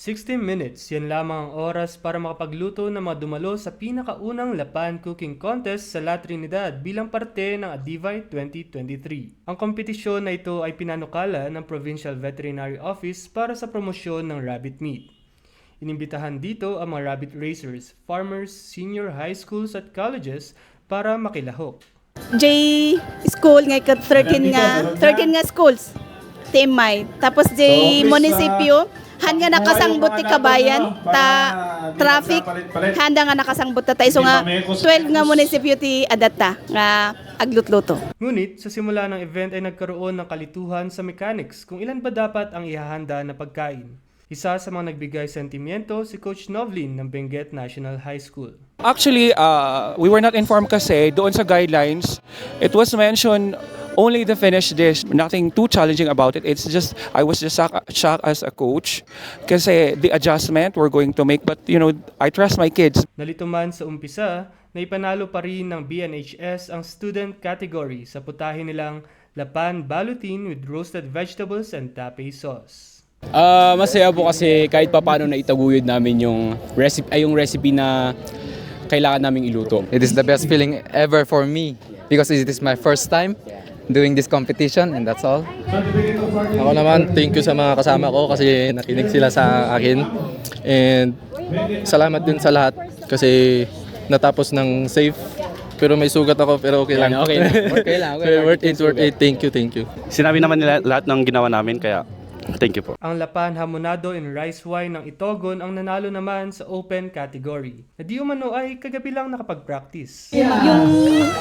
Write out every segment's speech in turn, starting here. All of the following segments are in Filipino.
60 minutes, yan lamang ang oras para makapagluto ng mga dumalo sa pinakaunang Lapan Cooking Contest sa La Trinidad bilang parte ng Adivay 2023. Ang kompetisyon na ito ay pinanukala ng Provincial Veterinary Office para sa promosyon ng rabbit meat. Inimbitahan dito ang mga rabbit racers, farmers, senior high schools at colleges para makilahok. J school nga ka 13 nga 13 nga schools. Team May. Tapos J munisipyo han nga nakasangbot ti kabayan ta traffic handa nga nakasangbot ta tayo so nga 12 nga munisipyo ti adata nga aglutluto. Ngunit sa simula ng event ay nagkaroon ng kalituhan sa mechanics kung ilan ba dapat ang ihahanda na pagkain. Isa sa mga nagbigay sentimiento si Coach Novlin ng Benguet National High School. Actually, uh, we were not informed kasi doon sa guidelines, it was mentioned only the finished dish. Nothing too challenging about it. It's just, I was just shocked, shocked as a coach kasi the adjustment we're going to make. But, you know, I trust my kids. Nalito man sa umpisa na ipanalo pa rin ng BNHS ang student category sa putahin nilang Lapan Balutin with roasted vegetables and tape sauce. Ah, masaya po kasi kahit papaano na itaguyod namin yung recipe ay yung recipe na kailangan naming iluto. It is the best feeling ever for me because it is my first time doing this competition and that's all. Ako naman, thank you sa mga kasama ko kasi nakinig sila sa akin. And salamat din sa lahat kasi natapos ng safe. Pero may sugat ako pero okay lang. Okay lang. Okay lang. Okay lang. worth it, worth it. Thank you, thank you. Sinabi naman nila lahat ng ginawa namin kaya thank you po. Ang Lapan Hamonado in Rice Wine ng Itogon ang nanalo naman sa open category. Na di umano ay kagabi lang nakapag-practice. Yung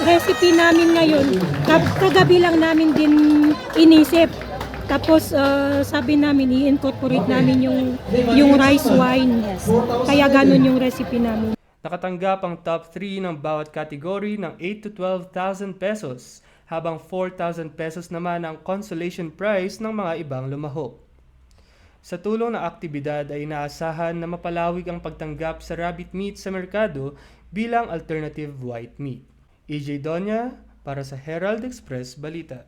recipe namin ngayon, kag- kagabi lang namin din inisip. Tapos ah, sabi namin i-incorporate namin yung yung rice wine. Kaya ganun yung recipe namin. Nakatanggap ang top 3 ng bawat category ng 8 to 12,000 pesos, habang 4,000 pesos naman ang consolation prize ng mga ibang lumahok. Sa tulong ng aktibidad ay inaasahan na mapalawig ang pagtanggap sa rabbit meat sa merkado bilang alternative white meat. EJ Donya para sa Herald Express Balita.